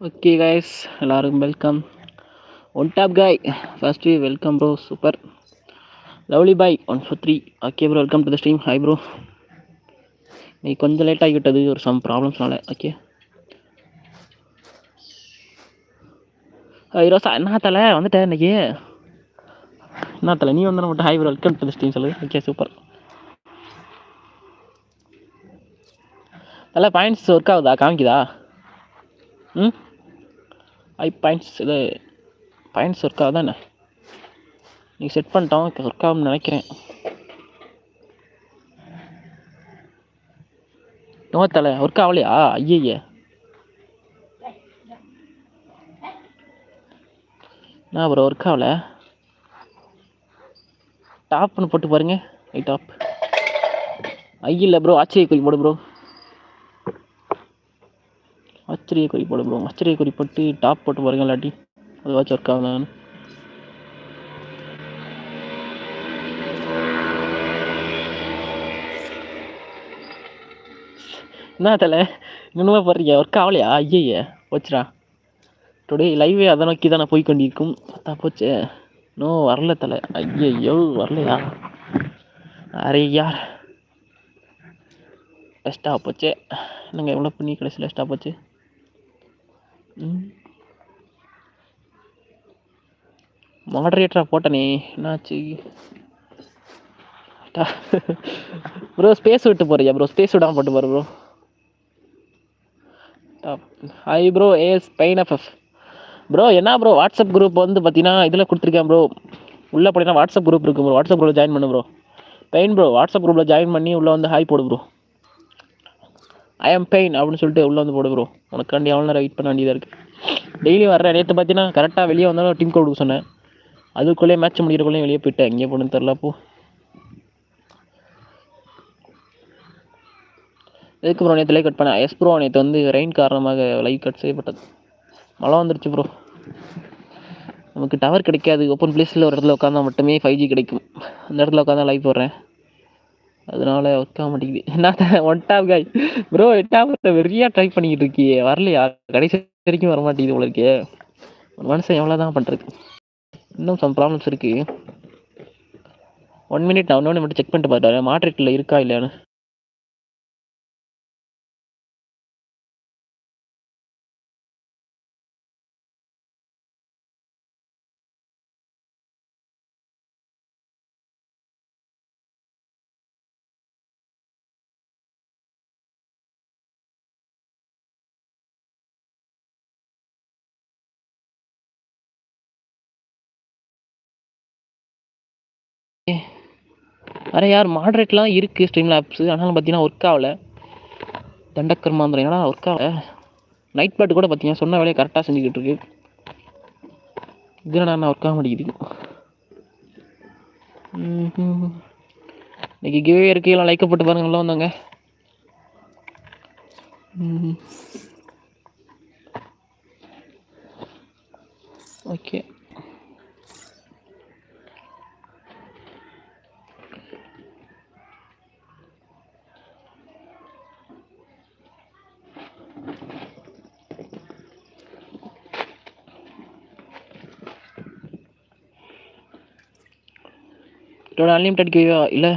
Okay guys எல்லாருக்கும் welcome one top guy first welcome bro super lovely boy one four three okay bro welcome to the stream hi bro நீ கொஞ்சம் late ஆகிவிட்டது ஒரு some ப்ராப்ளம்ஸ்னால okay ரோசா என்ன தலை? வந்துட்டேன் இன்னைக்கு. என்ன தலை? நீ வந்து மட்டும் hi bro welcome to the stream சொல்லு. ஓகே சூப்பர் தலை பாயிண்ட்ஸ் ஒர்க் ஆகுதா? காமிக்குதா? ம்? ஐ பாயிண்ட்ஸ் இது பாயிண்ட்ஸ் ஒர்க் ஆகுதா என்ன நீ செட் பண்ணிட்டோம் ஒர்க் ஆகும்னு நினைக்கிறேன். நோ தலை ஒர்க் ஆகலையா? ஐயய்ய நான் ப்ரோ ஒர்க் ஆகல? டாப்னு போட்டு பாருங்க. ஐ டாப் ஐ இல்லை ப்ரோ ஆச்சரிய குறி போடு ப்ரோ ஆச்சரிய குறி ப்ரோ ஆச்சரிய குறி போட்டு டாப் போட்டு பாருங்க இல்லாட்டி அதுவாச்சும் ஒர்க் ஆகலாம் என்ன தலை? இன்னுமா போடுறீங்க? ஒர்க் ஆகலையா? ஐயையே போச்சுடா. டுடே லைவே அதை நோக்கி தான் போய் கொண்டிருக்கும் பார்த்தா போச்சு. நோ வரல தலை. ஐயையோ வரலையா? அரே யார்? பெஸ்ட்டாக போச்சு. என்னங்க எவ்வளோ பண்ணி கடைசியில் பெஸ்ட்டாக போச்சு? மாடரேட்டராக போட்டனே என்னாச்சு? ப்ரோ ஸ்பேஸ் விட்டு போறியா ப்ரோ ஸ்பேஸ் விடாமல் போட்டு பாரு bro hi bro AS pain FF bro என்ன ப்ரோ வாட்ஸ்அப் குரூப் வந்து பார்த்தீங்கன்னா இதில் கொடுத்துருக்கேன் ப்ரோ உள்ளே போனீங்கன்னா வாட்ஸ்அப் குரூப் இருக்குது ப்ரோ வாட்ஸ்அப் குரூப்பில் ஜாயின் பண்ணு ப்ரோ பெயின் ப்ரோ வாட்ஸ்அப் குரூப்பில் ஜாயின் பண்ணி உள்ளே வந்து ஹாய் போடு ப்ரோ ஐ ஆம் பெயின் அப்படின்னு சொல்லிட்டு உள்ளே வந்து போடு ப்ரோ உனக்காண்டி எவ்வளோ நேரம் வெயிட் பண்ண வேண்டியதாக இருக்குது டெய்லி வர்றேன். நேற்று பார்த்தீங்கன்னா கரெக்டாக வெளியே வந்தாலும் டீம் கோட் சொன்னேன். அதுக்குள்ளேயே மேட்ச் முடிக்கிறக்குள்ளேயும் வெளியே போயிட்டேன். எங்கே போகணுன்னு தெரில அப்போ எதுக்கு ப்ரோ நேற்று லைவ் கட் பண்ணேன் எஸ் ப்ரோ நேற்று வந்து ரெயின் காரணமாக லைவ் கட் செய்யப்பட்டது. மழை வந்துருச்சு ப்ரோ நமக்கு டவர் கிடைக்காது. ஓப்பன் பிளேஸில் ஒரு இடத்துல உட்காந்தா மட்டுமே ஃபைவ் ஜி கிடைக்கும். அந்த இடத்துல உட்காந்தா லைவ் போடுறேன். அதனால ஒர்க் ஆக மாட்டேங்குது. என்ன one top guy bro top வெறியா try பண்ணிக்கிட்டு இருக்கியே. வரலையா? கடைசி வரைக்கும் வர மாட்டேங்குது உங்களுக்கு ஒரு மனுஷன் எவ்வளோ தான் பண்ணுறது இன்னும் சம் ப்ராப்ளம்ஸ் இருக்குது ஒன் மினிட் நான் ஒன்று மட்டும் செக் பண்ணிட்டு பார்த்தேன் மாட்ரிட்டில் இருக்கா இல்லையான்னு. வேறு யார் மாட்ரேட்லாம் இருக்குது ஸ்ட்ரீம் லேப்ஸு ஆனாலும் பார்த்தீங்கன்னா ஒர்க் ஆகலை. தண்டக்கர்மாந்திரம் என்னடா ஒர்க் ஆகலை? நைட் பேட் கூட பார்த்தீங்கன்னா சொன்ன வேலையை கரெக்டாக செஞ்சுக்கிட்டு இருக்கு. இது என்னடா ஒர்க் ஆக மாட்டேங்குது? இன்னைக்கு கிவே இருக்கையெல்லாம் லைக்கப்பட்டு போட்டு பாருங்க நல்லா வந்தாங்க. ஓகே இதோட அன்லிமிட்டட் கிவேவா இல்லை.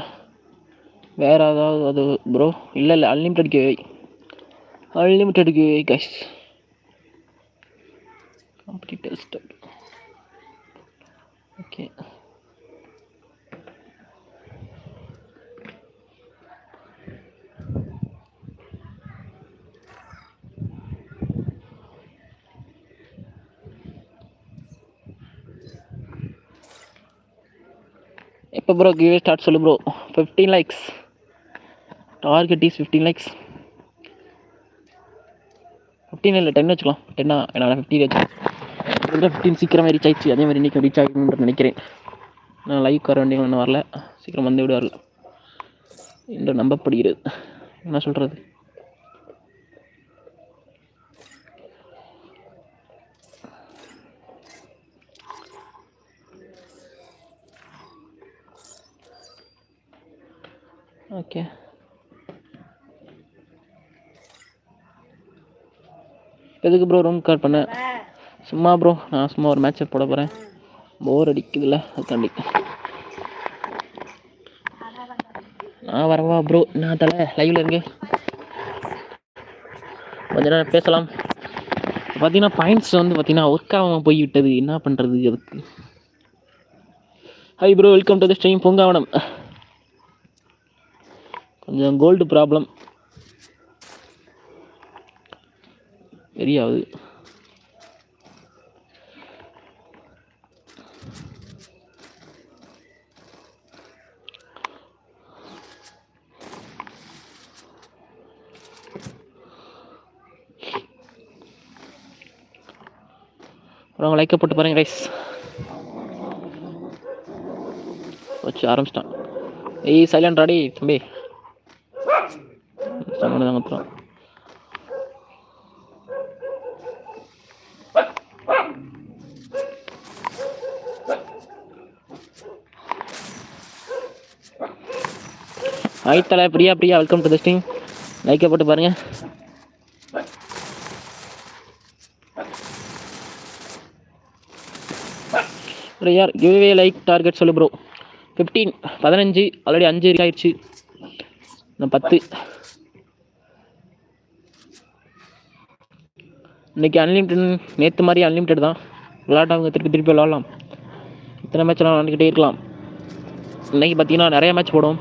வேறு ஏதாவது அது ப்ரோ இல்லை இல்லை unlimited giveaway unlimited giveaway guys complete test okay எப்போ ப்ரோ கிவே ஸ்டார்ட் சொல்லு bro fifteen likes target is fifteen likes fifteen இல்லை டென் வச்சுக்கலாம். டென்னா என்னால் ஃபிஃப்டீன் வச்சுக்கலாம் ஃபிஃப்டீன் சீக்கிரமாக ரீச் ஆயிடுச்சு. அதே மாதிரி இன்றைக்கி ரீச் ஆகணும்னு நினைக்கிறேன். நான் லைவ் வர வேண்டிய ஒன்றும் வரல. சீக்கிரம் வந்து விடுவார்கள். என்று நம்பப்படுகிறது. என்ன சொல்கிறது ஓகே. எதுக்கு ப்ரோ ரூம் கால் பண்ண? சும்மா ப்ரோ நான் சும்மா ஒரு மேட்ச் போட போகிறேன் போர் அடிக்குதுல்ல அதுக்காண்டி. நான் வரவா ப்ரோ நான் தலை லைவ்ல இருக்கு கொஞ்ச நேரம் பேசலாம். பார்த்தீங்கன்னா பாயிண்ட்ஸ் வந்து பார்த்தீங்கன்னா ஒர்க் ஆகாமல் போய் விட்டது. என்ன பண்ணுறது அதுக்கு? Hi bro welcome to the stream Poongavanam. கொஞ்சம் கோல்டு ப்ராப்ளம் தெரியாது. அப்புறம் லைக்கை போட்டு பாருங்க ரைஸ் வச்சு ஆரம்பிச்சிட்டான். ஏய் சைலண்ட் ராடி தம்பி. சங்கடம் தான் ஹாய் தலை பிரியா பிரியா வெல்கம் டு திஸ்டிங் லைக்கை போட்டு பாருங்க. ப்ரோ யார்? கிவ்வே லைக் டார்கெட் சொல்லு ப்ரோ ஃபிஃப்டீன் பதினஞ்சு ஆல்ரெடி அஞ்சு ஆயிடுச்சு நான் பத்து. இன்றைக்கி அன்லிமிட்டட் நேற்று மாதிரி அன்லிமிட்டட் தான். விளாட்டவங்க திருப்பி திருப்பி விளாட்லாம் இத்தனை மேட்ச்லாம் விளாண்டுக்கிட்டே இருக்கலாம். இன்றைக்கி பார்த்தீங்கன்னா நிறைய மேட்ச் போடும்.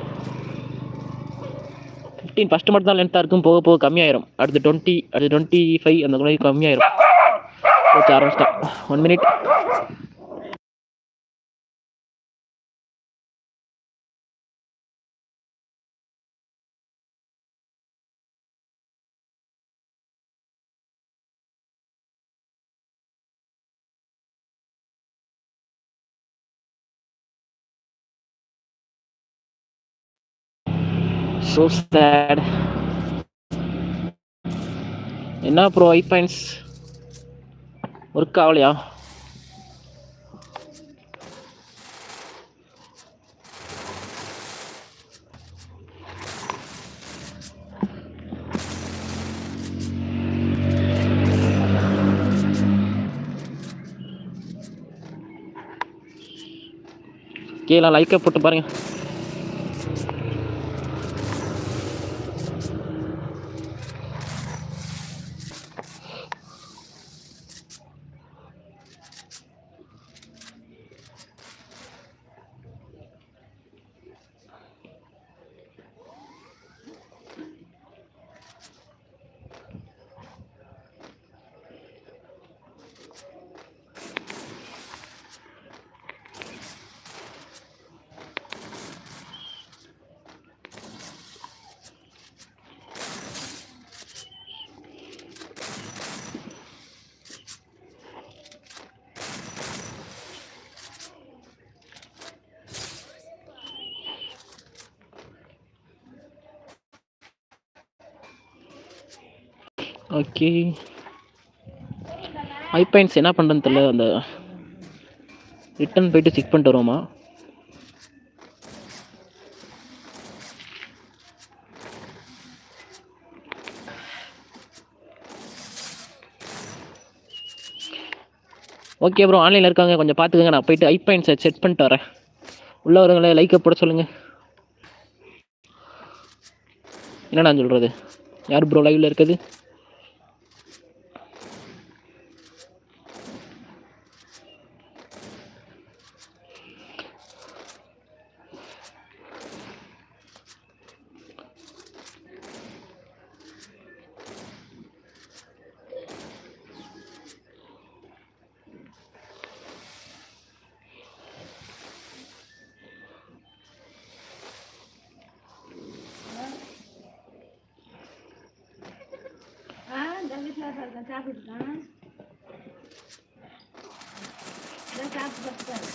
ஃபிஃப்டீன் ஃபஸ்ட்டு மட்டும் தான் லென்த்தாக இருக்கும். போக போக கம்மியாயிரும். அடுத்து டுவெண்ட்டி அடுத்து டுவெண்ட்டி ஃபைவ் அந்த மாதிரி கம்மியாயிரும். ஓகே ஆரம்பிச்சிட்டேன். ஒன் மினிட் ஸோ சேட் என்ன ப்ரோ ஐ பாயிண்ட்ஸ் ஒர்க் ஆகலையா? கீழே லைக்கை போட்டு பாருங்க. ஓகே. ஐ பாயிண்ட்ஸ் என்ன பண்ணுறதுன்னு தெரியல அந்த ரிட்டன் போயிட்டு செக் பண்ணிட்டு வருவோமா? ஓகே ப்ரோ ஆன்லைனில் இருக்காங்க கொஞ்சம் பார்த்துக்கங்க நான் போயிட்டு ஐ பாயிண்ட்ஸை செட் பண்ணிட்டு வரேன். உள்ளே வரவங்களே லைக்கை போட சொல்லுங்கள் என்ன நான் சொல்கிறது யார் ப்ரோ லைவில் இருக்குது வீட்டில் இருக்கேன் சாப்பிட்டுருக்கான் சாப்பிட்டு பார்த்துட்டாரு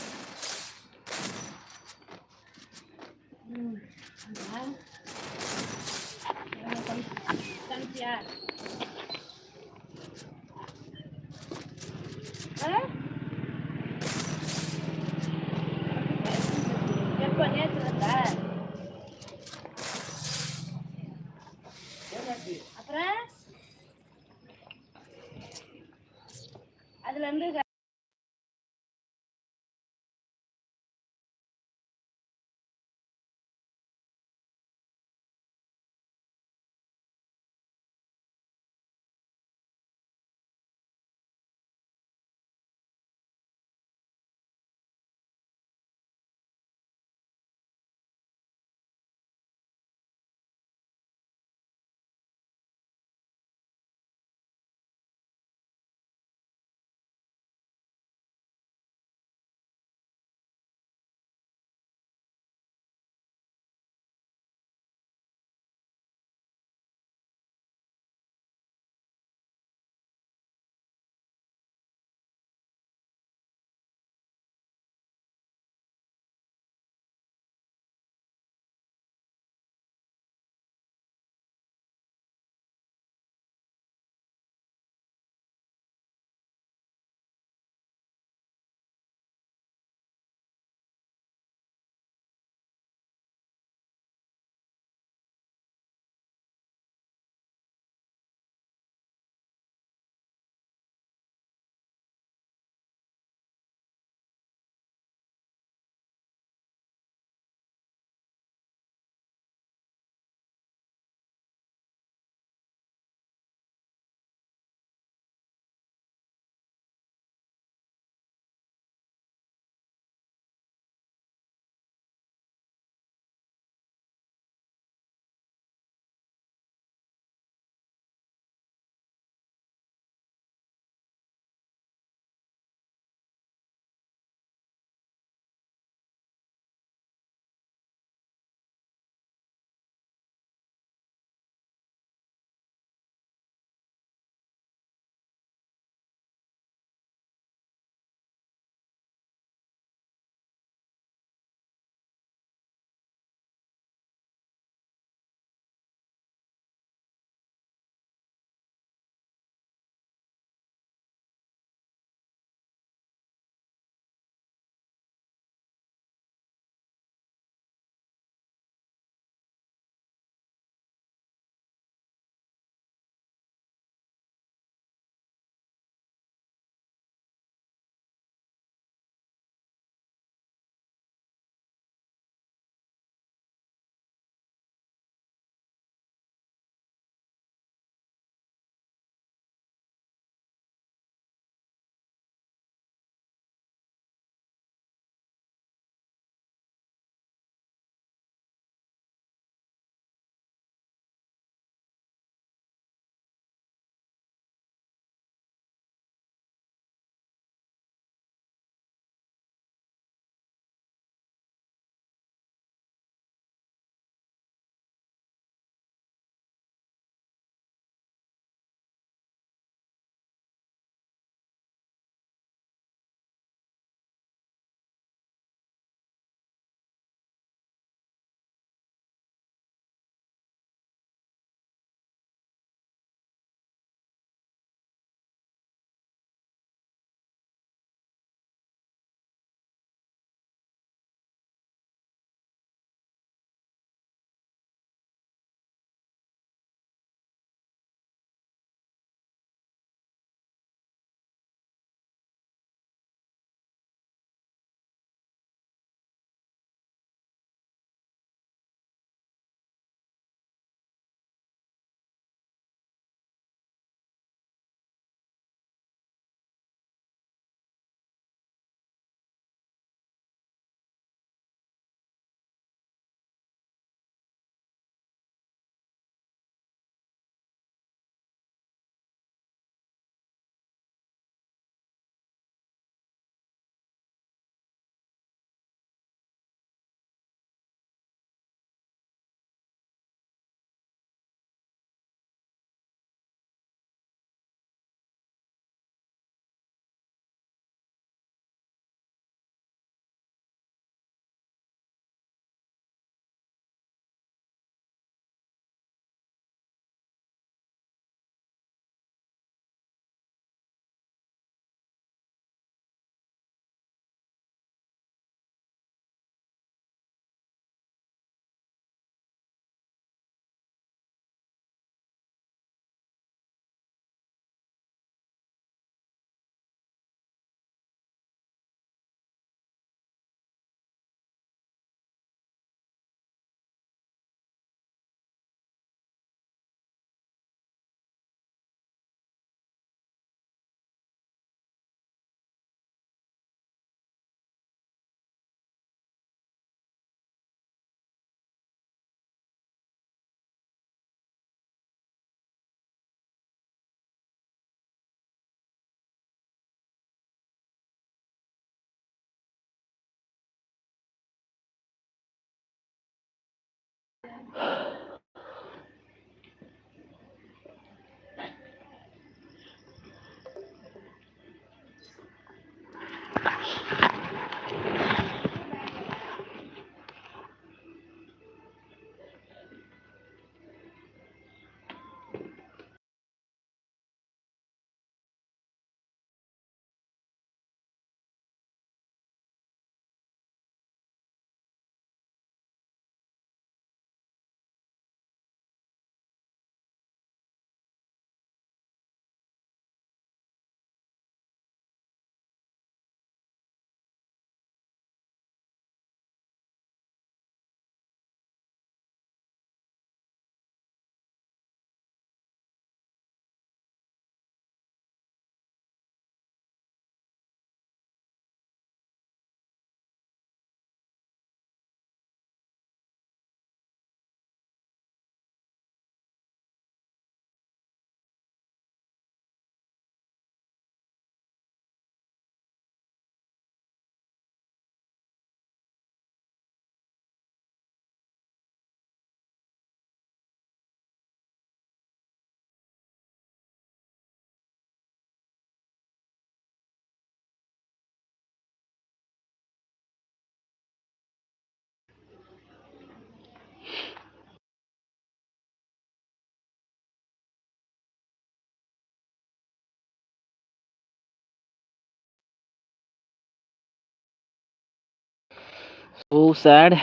ஓ சேட்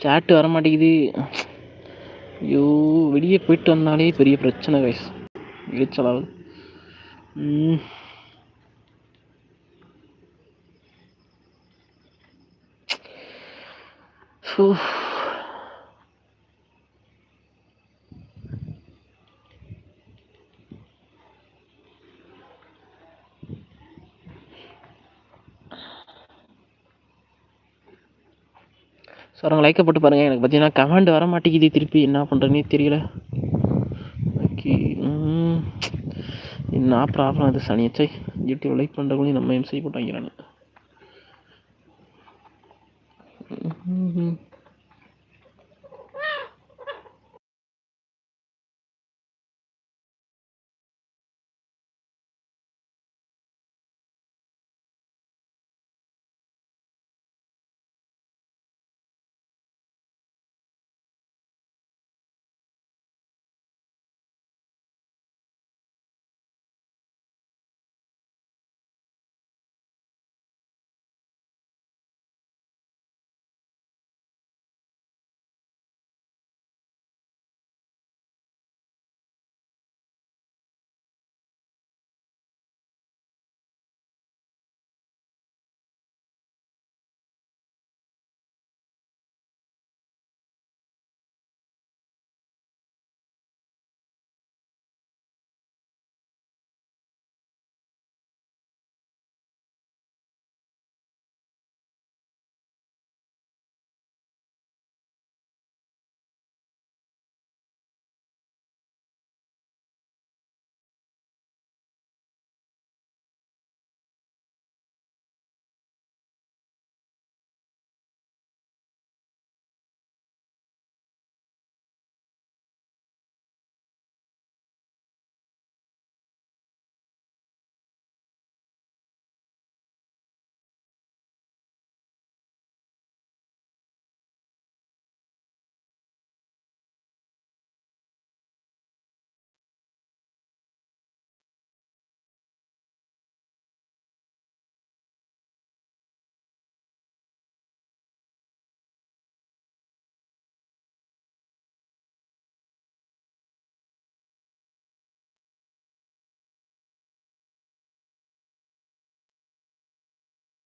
சேட்டு வர மாட்டேங்குது ஐயோ வெளியே போயிட்டு வந்தாலே பெரிய பிரச்சனை கைஸ் இழிச்சலாகுது ஸோ ஸோ அவங்க லைக்கை போட்டு பாருங்கள் எனக்கு பார்த்தீங்கன்னா கமெண்ட் வர மாட்டேங்குது. திருப்பி என்ன பண்ணுறேன்னே தெரியல. ஓகே என்ன ப்ராப்ளம் அது சனியச்சை யூடியூப் லைக் பண்ணுறவங்களையும் நம்ம எம்சி போட்டு வாங்கிறானு